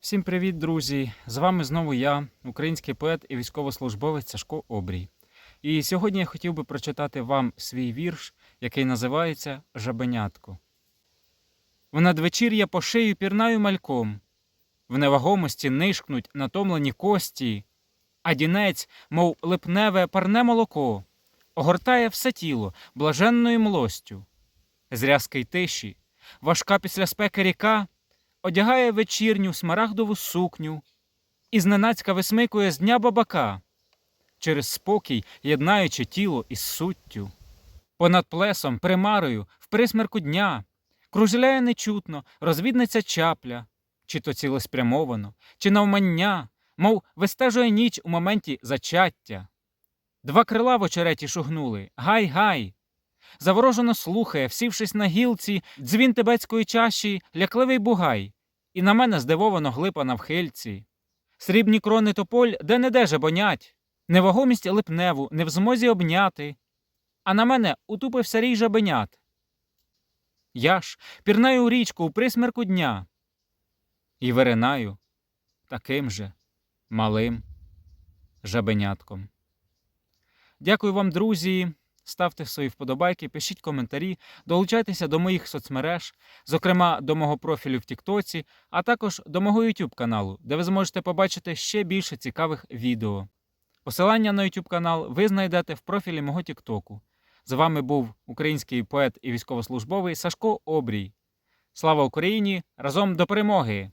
Всім привіт, друзі! З вами знову я, український поет і військовослужбовець Сашко Обрій. І сьогодні я хотів би прочитати вам свій вірш, який називається Жабенятко. В надвечір'я по шию пірнаю мальком, в невагомості нишкнуть натомлені кості, а дінець, мов липневе парне молоко, огортає все тіло блаженною млостю. Зрязкий тиші, важка після спеки ріка одягає вечірню смарагдову сукню і зненацька висмикує з дня бабака, через спокій єднаючи тіло із суттю. Понад плесом, примарою, в присмерку дня, кружляє нечутно, розвідниця чапля, чи то цілеспрямовано, чи навмання, мов вистежує ніч у моменті зачаття. Два крила в очереті шугнули гай гай. Заворожено слухає, всівшись на гілці, дзвін тибетської чаші, лякливий бугай, і на мене здивовано глипа на вхильці. Срібні крони тополь де не де жебонять, невагомість липневу не в змозі обняти, а на мене утупився рій жабенят. Я ж пірнаю у річку у присмерку дня і виринаю таким же малим жабенятком. Дякую вам, друзі. Ставте свої вподобайки, пишіть коментарі, долучайтеся до моїх соцмереж, зокрема до мого профілю в Тіктоці, а також до мого YouTube каналу, де ви зможете побачити ще більше цікавих відео. Посилання на YouTube канал ви знайдете в профілі мого Тіктоку. З вами був український поет і військовослужбовий Сашко Обрій. Слава Україні! Разом до перемоги!